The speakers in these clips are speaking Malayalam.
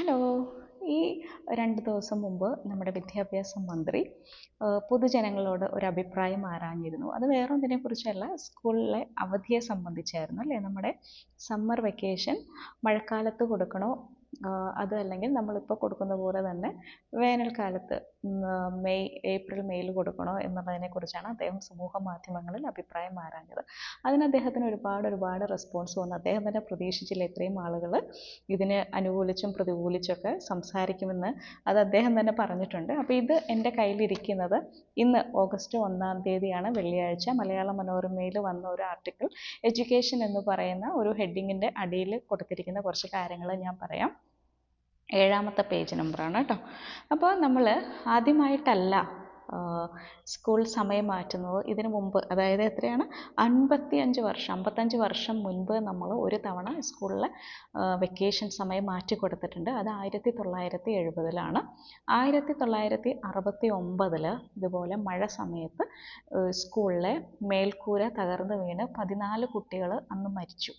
ഹലോ ഈ രണ്ട് ദിവസം മുമ്പ് നമ്മുടെ വിദ്യാഭ്യാസ മന്ത്രി പൊതുജനങ്ങളോട് ഒരു അഭിപ്രായം ആരാഞ്ഞിരുന്നു. അത് വേറെ ഒന്നിനെ കുറിച്ചല്ല സ്കൂളിലെ അവധിയെ സംബന്ധിച്ചായിരുന്നു അല്ലേ? നമ്മുടെ സമ്മർ വെക്കേഷൻ മഴക്കാലത്ത് കൊടുക്കണോ അത് അല്ലെങ്കിൽ നമ്മളിപ്പോൾ കൊടുക്കുന്ന പോലെ തന്നെ വേനൽക്കാലത്ത് മെയ് ഏപ്രിൽ മെയ്യിൽ കൊടുക്കണോ എന്നുള്ളതിനെ കുറിച്ചാണ് അദ്ദേഹം സമൂഹ മാധ്യമങ്ങളിൽ അഭിപ്രായം ആരാഞ്ഞത്. അതിന് അദ്ദേഹത്തിന് ഒരുപാട് ഒരുപാട് റെസ്പോൺസ് വന്നു. അദ്ദേഹം തന്നെ പ്രതീക്ഷിച്ചില്ല ഇത്രയും ആളുകൾ ഇതിനെ അനുകൂലിച്ചും പ്രതികൂലിച്ചൊക്കെ സംസാരിക്കുമെന്ന് അത് അദ്ദേഹം തന്നെ പറഞ്ഞിട്ടുണ്ട്. അപ്പോൾ ഇത് എന്റെ കയ്യിലിരിക്കുന്നത് ഇന്ന് ഓഗസ്റ്റ് ഒന്നാം തീയതിയാണ് വെള്ളിയാഴ്ച. മലയാള മനോരമയിൽ വന്ന ഒരു ആർട്ടിക്കിൾ എഡ്യൂക്കേഷൻ എന്ന് പറയുന്ന ഒരു ഹെഡിങ്ങിന്റെ അടിയിൽ കൊടുത്തിരിക്കുന്ന കുറച്ച് കാര്യങ്ങൾ ഞാൻ പറയാം. ഏഴാമത്തെ പേജ് നമ്പറാണ് കേട്ടോ. അപ്പോൾ നമ്മൾ ആദ്യമായിട്ടല്ല സ്കൂൾ സമയം മാറ്റുന്നത്. ഇതിനു മുമ്പ് അതായത് എത്രയാണ്? അൻപത്തി അഞ്ച് വർഷം അമ്പത്തഞ്ച് വർഷം മുൻപ് നമ്മൾ ഒരു തവണ സ്കൂളിലെ വെക്കേഷൻ സമയം മാറ്റി കൊടുത്തിട്ടുണ്ട്. അത് ആയിരത്തി തൊള്ളായിരത്തി എഴുപതിലാണ് ആയിരത്തി തൊള്ളായിരത്തി അറുപത്തി ഒമ്പതിൽ ഇതുപോലെ മഴ സമയത്ത് സ്കൂളിലെ മേൽക്കൂര തകർന്നു വീണ് പതിനാല് കുട്ടികൾ അന്ന് മരിച്ചു.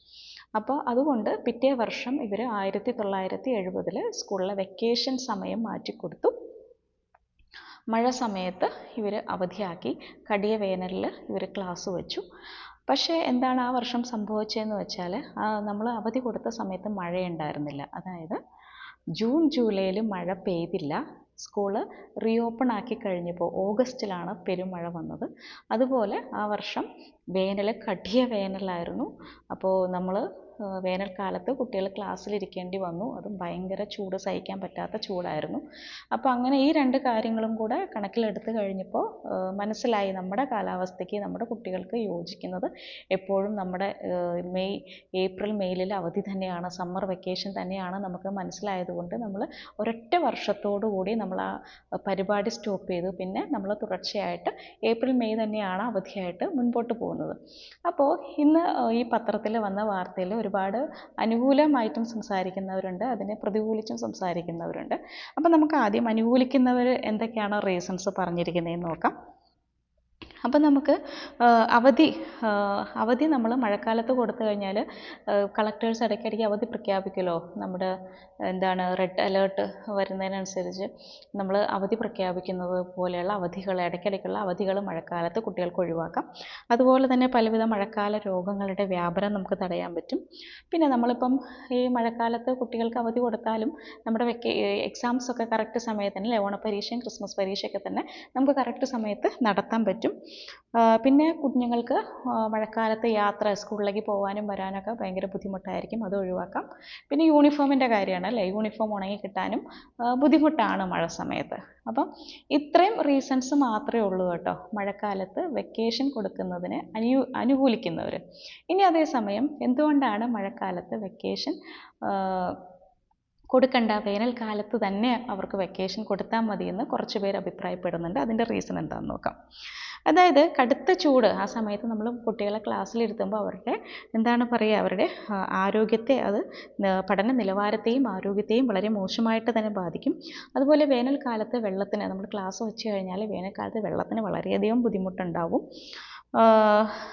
അപ്പോൾ അതുകൊണ്ട് പിറ്റേ വർഷം ഇവർ ആയിരത്തി തൊള്ളായിരത്തി എഴുപതിൽ സ്കൂളിലെ വെക്കേഷൻ സമയം മാറ്റിക്കൊടുത്തു. മഴ സമയത്ത് ഇവർ അവധിയാക്കി. കടിയ വേനലിൽ ഇവർ ക്ലാസ് വെച്ചു. പക്ഷേ എന്താണ് ആ വർഷം സംഭവിച്ചതെന്ന് വെച്ചാൽ നമ്മൾ അവധി കൊടുത്ത സമയത്ത് മഴയുണ്ടായിരുന്നില്ല. അതായത് ജൂൺ ജൂലൈയിൽ മഴ പെയ്തില്ല. സ്കൂൾ റീഓപ്പൺ ആക്കി കഴിഞ്ഞപ്പോൾ ഓഗസ്റ്റിലാണ് പെരുമഴ വന്നത്. അതുപോലെ ആ വർഷം വേനൽ കഠിന വേനലായിരുന്നു. അപ്പോൾ നമ്മൾ വേനൽക്കാലത്ത് കുട്ടികൾ ക്ലാസ്സിലിരിക്കേണ്ടി വന്നു. അതും ഭയങ്കര ചൂട് സഹിക്കാൻ പറ്റാത്ത ചൂടായിരുന്നു. അപ്പോൾ അങ്ങനെ ഈ രണ്ട് കാര്യങ്ങളും കൂടെ കണക്കിലെടുത്ത് കഴിഞ്ഞപ്പോൾ മനസ്സിലായി നമ്മുടെ കാലാവസ്ഥയ്ക്ക് നമ്മുടെ കുട്ടികൾക്ക് യോജിക്കുന്നത് എപ്പോഴും നമ്മുടെ മെയ് ഏപ്രിൽ മെയ്യിലെ അവധി തന്നെയാണ് സമ്മർ വെക്കേഷൻ തന്നെയാണ് നമുക്ക് മനസ്സിലായതുകൊണ്ട് നമ്മൾ ഒരൊറ്റ വർഷത്തോടു കൂടി നമ്മൾ ആ പരിപാടി സ്റ്റോപ്പ് ചെയ്തു. പിന്നെ നമ്മൾ തുടർച്ചയായിട്ട് ഏപ്രിൽ മെയ് തന്നെയാണ് അവധിയായിട്ട് മുൻപോട്ട് പോകുന്നത്. അപ്പോൾ ഇന്ന് ഈ പത്രത്തിൽ വന്ന വാർത്തയിൽ ഒരുപാട് അനുകൂലമായിട്ടും സംസാരിക്കുന്നവരുണ്ട് അതിനെ പ്രതികൂലിച്ചും സംസാരിക്കുന്നവരുണ്ട്. അപ്പം നമുക്ക് ആദ്യം അനുകൂലിക്കുന്നവർ എന്തൊക്കെയാണ് റീസൺസ് പറഞ്ഞിരിക്കുന്നതെന്ന് നോക്കാം. അപ്പോൾ നമുക്ക് അവധി അവധി നമ്മൾ മഴക്കാലത്ത് കൊടുത്തു കഴിഞ്ഞാൽ കളക്ടേഴ്സ് ഇടയ്ക്കിടയ്ക്ക് അവധി പ്രഖ്യാപിക്കുമല്ലോ? നമ്മുടെ എന്താണ് റെഡ് അലേർട്ട് വരുന്നതിനനുസരിച്ച് നമ്മൾ അവധി പ്രഖ്യാപിക്കുന്നത് പോലെയുള്ള അവധികൾ ഇടയ്ക്കിടയ്ക്കുള്ള അവധികൾ മഴക്കാലത്ത് കുട്ടികൾക്ക് ഒഴിവാക്കാം. അതുപോലെ തന്നെ പലവിധ മഴക്കാല രോഗങ്ങളുടെ വ്യാപനം നമുക്ക് തടയാൻ പറ്റും. പിന്നെ നമ്മളിപ്പം ഈ മഴക്കാലത്ത് കുട്ടികൾക്ക് അവധി കൊടുത്താലും നമ്മുടെ എക്സാംസ് ഒക്കെ കറക്റ്റ് സമയത്ത് തന്നെ ഓണപ്പരീക്ഷയും ക്രിസ്മസ് പരീക്ഷയൊക്കെ തന്നെ നമുക്ക് കറക്റ്റ് സമയത്ത് നടത്താൻ പറ്റും. പിന്നെ കുഞ്ഞുങ്ങൾക്ക് മഴക്കാലത്ത് യാത്ര സ്കൂളിലേക്ക് പോകാനും വരാനൊക്കെ ഭയങ്കര ബുദ്ധിമുട്ടായിരിക്കും. അത് ഒഴിവാക്കാം. പിന്നെ യൂണിഫോമിന്റെ കാര്യമാണ് അല്ലേ? യൂണിഫോം ഉണങ്ങി കിട്ടാനും ബുദ്ധിമുട്ടാണ് മഴ സമയത്ത്. അപ്പം ഇത്രയും റീസൺസ് മാത്രമേ ഉള്ളൂ കേട്ടോ. മഴക്കാലത്ത് വെക്കേഷൻ കൊടുക്കുന്നതിന് അനു അനുകൂലിക്കുന്നവർ ഇനി അതേസമയം എന്തുകൊണ്ടാണ് മഴക്കാലത്ത് വെക്കേഷൻ കൊടുക്കണ്ട. വേനൽക്കാലത്ത് തന്നെ അവർക്ക് വെക്കേഷൻ കൊടുത്താൽ മതിയെന്ന് കുറച്ച് പേര് അഭിപ്രായപ്പെടുന്നുണ്ട്. അതിന്റെ റീസൺ എന്താണെന്ന് നോക്കാം. അതായത് കടുത്ത ചൂട് ആ സമയത്ത് നമ്മൾ കുട്ടികളെ ക്ലാസ്സിലിരുത്തുമ്പോൾ അവരുടെ എന്താണ് പറയുക? അവരുടെ ആരോഗ്യത്തെ അത് പഠന നിലവാരത്തെയും ആരോഗ്യത്തെയും വളരെ മോശമായിട്ട് തന്നെ ബാധിക്കും. അതുപോലെ വേനൽക്കാലത്ത് വെള്ളത്തിന് നമ്മൾ ക്ലാസ് വെച്ച് കഴിഞ്ഞാൽ വേനൽക്കാലത്ത് വെള്ളത്തിന് വളരെയധികം ബുദ്ധിമുട്ടുണ്ടാവും.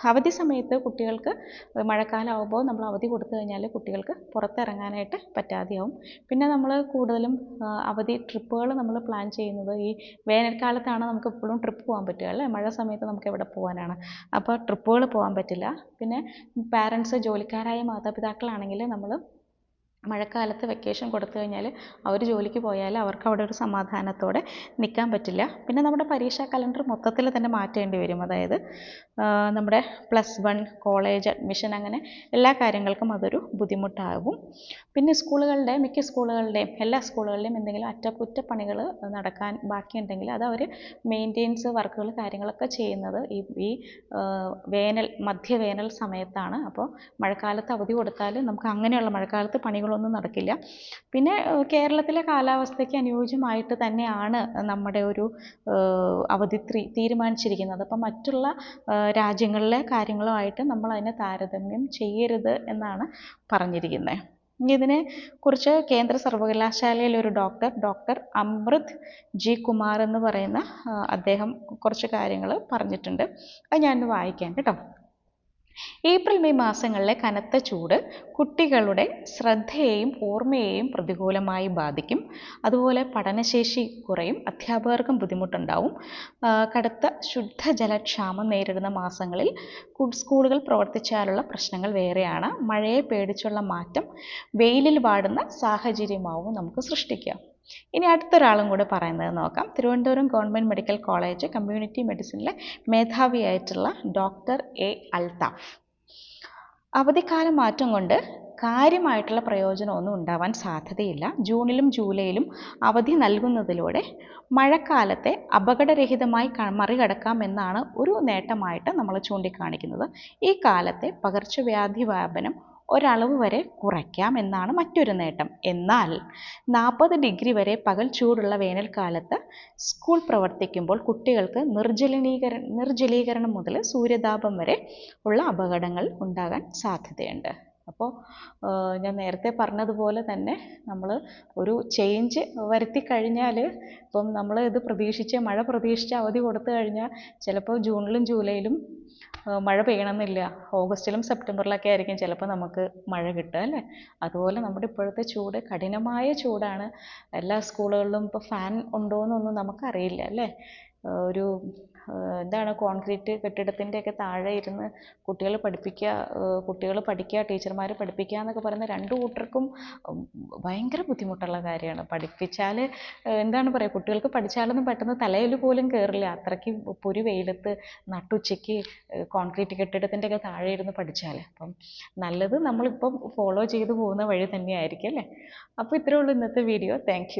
അവധി സമയത്ത് കുട്ടികൾക്ക് മഴക്കാലമാകുമ്പോൾ നമ്മൾ അവധി കൊടുത്തു കഴിഞ്ഞാൽ കുട്ടികൾക്ക് പുറത്തിറങ്ങാനായിട്ട് പറ്റാതെയാവും. പിന്നെ നമ്മൾ കൂടുതലും അവധി ട്രിപ്പുകൾ നമ്മൾ പ്ലാൻ ചെയ്യുന്നത് ഈ വേനൽക്കാലത്താണ് നമുക്ക് എപ്പോഴും ട്രിപ്പ് പോകാൻ പറ്റുക അല്ലേ? മഴ സമയത്ത് നമുക്ക് എവിടെ പോകാനാണ്. അപ്പോൾ ട്രിപ്പുകൾ പോകാൻ പറ്റില്ല. പിന്നെ പാരൻസ് ജോലിക്കാരായ മാതാപിതാക്കളാണെങ്കിൽ നമ്മൾ മഴക്കാലത്ത് വെക്കേഷൻ കൊടുത്തു കഴിഞ്ഞാൽ അവർ ജോലിക്ക് പോയാൽ അവർക്ക് അവിടെ ഒരു സമാധാനത്തോടെ നിൽക്കാൻ പറ്റില്ല. പിന്നെ നമ്മുടെ പരീക്ഷാ കലണ്ടർ മൊത്തത്തിൽ തന്നെ മാറ്റേണ്ടി വരും. അതായത് നമ്മുടെ പ്ലസ് വൺ കോളേജ് അഡ്മിഷൻ അങ്ങനെ എല്ലാ കാര്യങ്ങൾക്കും അതൊരു ബുദ്ധിമുട്ടാകും. പിന്നെ സ്കൂളുകളുടെ മിക്ക സ്കൂളുകളുടെയും എല്ലാ സ്കൂളുകളുടെയും എന്തെങ്കിലും അറ്റകുറ്റപ്പണികൾ നടക്കാൻ ബാക്കിയുണ്ടെങ്കിൽ അത് അവർ മെയിന്റെനൻസ് വർക്കുകൾ കാര്യങ്ങളൊക്കെ ചെയ്യുന്നത് ഈ ഈ വേനൽ മധ്യവേനൽ സമയത്താണ്. അപ്പോൾ മഴക്കാലത്ത് അവധി കൊടുത്താൽ നമുക്ക് അങ്ങനെയുള്ള മഴക്കാലത്ത് പണികളൊന്നും നടക്കില്ല. പിന്നെ കേരളത്തിലെ കാലാവസ്ഥയ്ക്ക് അനുയോജ്യമായിട്ട് തന്നെയാണ് നമ്മുടെ ഒരു അവധി തീരുമാനിച്ചിരിക്കുന്നത്. അപ്പം മറ്റുള്ള രാജ്യങ്ങളിലെ കാര്യങ്ങളുമായിട്ട് നമ്മൾ അതിനെ താരതമ്യം ചെയ്യരുത് എന്നാണ് പറഞ്ഞിരിക്കുന്നത് ഇതിനെക്കുറിച്ച് ഇതിനെ കുറിച്ച് കേന്ദ്ര സർവകലാശാലയിലെ ഒരു doctor doctor Amrit G Kumar എന്ന് പറയുന്ന അദ്ദേഹം കുറച്ച് കാര്യങ്ങൾ പറഞ്ഞിട്ടുണ്ട്. അത് ഞാനൊന്ന് വായിക്കാം കേട്ടോ. ഏപ്രിൽ മെയ് മാസങ്ങളിലെ കനത്ത ചൂട് കുട്ടികളുടെ ശ്രദ്ധയെയും ഓർമ്മയെയും പ്രതികൂലമായി ബാധിക്കും. അതുപോലെ പഠനശേഷി കുറയും അധ്യാപകർക്കും ബുദ്ധിമുട്ടുണ്ടാവും. കടുത്ത ശുദ്ധജലക്ഷാമം നേരിടുന്ന മാസങ്ങളിൽ സ്കൂളുകൾ പ്രവർത്തിച്ചാലുള്ള പ്രശ്നങ്ങൾ വേറെയാണ്. മഴയെ പേടിച്ചുള്ള മാറ്റം വെയിലിൽ വാടുന്ന സാഹചര്യമാവും നമുക്ക് സൃഷ്ടിക്കുക. ഇനി അടുത്തൊരാളും കൂടെ പറയുന്നത് നോക്കാം. Thiruvananthapuram government medical college community മെഡിസിനിലെ മേധാവിയായിട്ടുള്ള ഡോക്ടർ എ അൽതാഫ്. അവധിക്കാല മാറ്റം കൊണ്ട് കാര്യമായിട്ടുള്ള പ്രയോജനമൊന്നും ഉണ്ടാവാൻ സാധ്യതയില്ല. ജൂണിലും ജൂലൈയിലും അവധി നൽകുന്നതിലൂടെ മഴക്കാലത്തെ അപകടരഹിതമായി മറികടക്കാം എന്നാണ് ഒരു നേട്ടമായിട്ട് നമ്മൾ ചൂണ്ടിക്കാണിക്കുന്നത്. ഈ കാലത്തെ പകർച്ചവ്യാധി വ്യാപനം ഒരളവ് വരെ കുറയ്ക്കാം എന്നാണ് മറ്റൊരു നേട്ടം. എന്നാൽ നാൽപ്പത് ഡിഗ്രി വരെ പകൽ ചൂടുള്ള വേനൽക്കാലത്ത് സ്കൂൾ പ്രവർത്തിക്കുമ്പോൾ കുട്ടികൾക്ക് നിർജലീകര നിർജലീകരണം മുതൽ സൂര്യതാപം വരെ ഉള്ള അപകടങ്ങൾ ഉണ്ടാകാൻ സാധ്യതയുണ്ട്. അപ്പോൾ ഞാൻ നേരത്തെ പറഞ്ഞതുപോലെ തന്നെ നമ്മൾ ഒരു ചേഞ്ച് വരുത്തി കഴിഞ്ഞാൽ ഇപ്പം നമ്മൾ ഇത് പ്രതീക്ഷിച്ച് മഴ പ്രതീക്ഷിച്ച് അവധി കൊടുത്തു കഴിഞ്ഞാൽ ചിലപ്പോൾ ജൂണിലും ജൂലൈയിലും മഴ പെയ്യണമെന്നില്ല. ഓഗസ്റ്റിലും സെപ്റ്റംബറിലൊക്കെ ആയിരിക്കും ചിലപ്പോൾ നമുക്ക് മഴ കിട്ടുക അല്ലേ? അതുപോലെ നമ്മുടെ ഇപ്പോഴത്തെ ചൂട് കഠിനമായ ചൂടാണ്. എല്ലാ സ്കൂളുകളിലും ഇപ്പോൾ ഫാൻ ഉണ്ടോ എന്നൊന്നും നമുക്കറിയില്ല അല്ലേ? ഒരു എന്താണ് കോൺക്രീറ്റ് കെട്ടിടത്തിന്റെയൊക്കെ താഴെ ഇരുന്ന് കുട്ടികൾ പഠിപ്പിക്കുക കുട്ടികൾ പഠിക്കുക ടീച്ചർമാർ പഠിപ്പിക്കുക എന്നൊക്കെ പറയുന്ന രണ്ട് കൂട്ടർക്കും ഭയങ്കര ബുദ്ധിമുട്ടുള്ള കാര്യമാണ്. പഠിപ്പിച്ചാൽ എന്താണ് പറയുക കുട്ടികൾക്ക് പഠിച്ചാലൊന്നും പെട്ടെന്ന് തലയിൽ പോലും കയറില്ല അത്രയ്ക്ക് പൊരി വെയിലത്ത് നട്ടുച്ചയ്ക്ക് കോൺക്രീറ്റ് കെട്ടിടത്തിന്റെയൊക്കെ താഴെ ഇരുന്ന് പഠിച്ചാൽ അപ്പം നല്ലത് നമ്മളിപ്പം ഫോളോ ചെയ്തു പോകുന്ന വഴി തന്നെയായിരിക്കും അല്ലേ? അപ്പോൾ ഇത്രയേ ഉള്ളൂ ഇന്നത്തെ വീഡിയോ താങ്ക്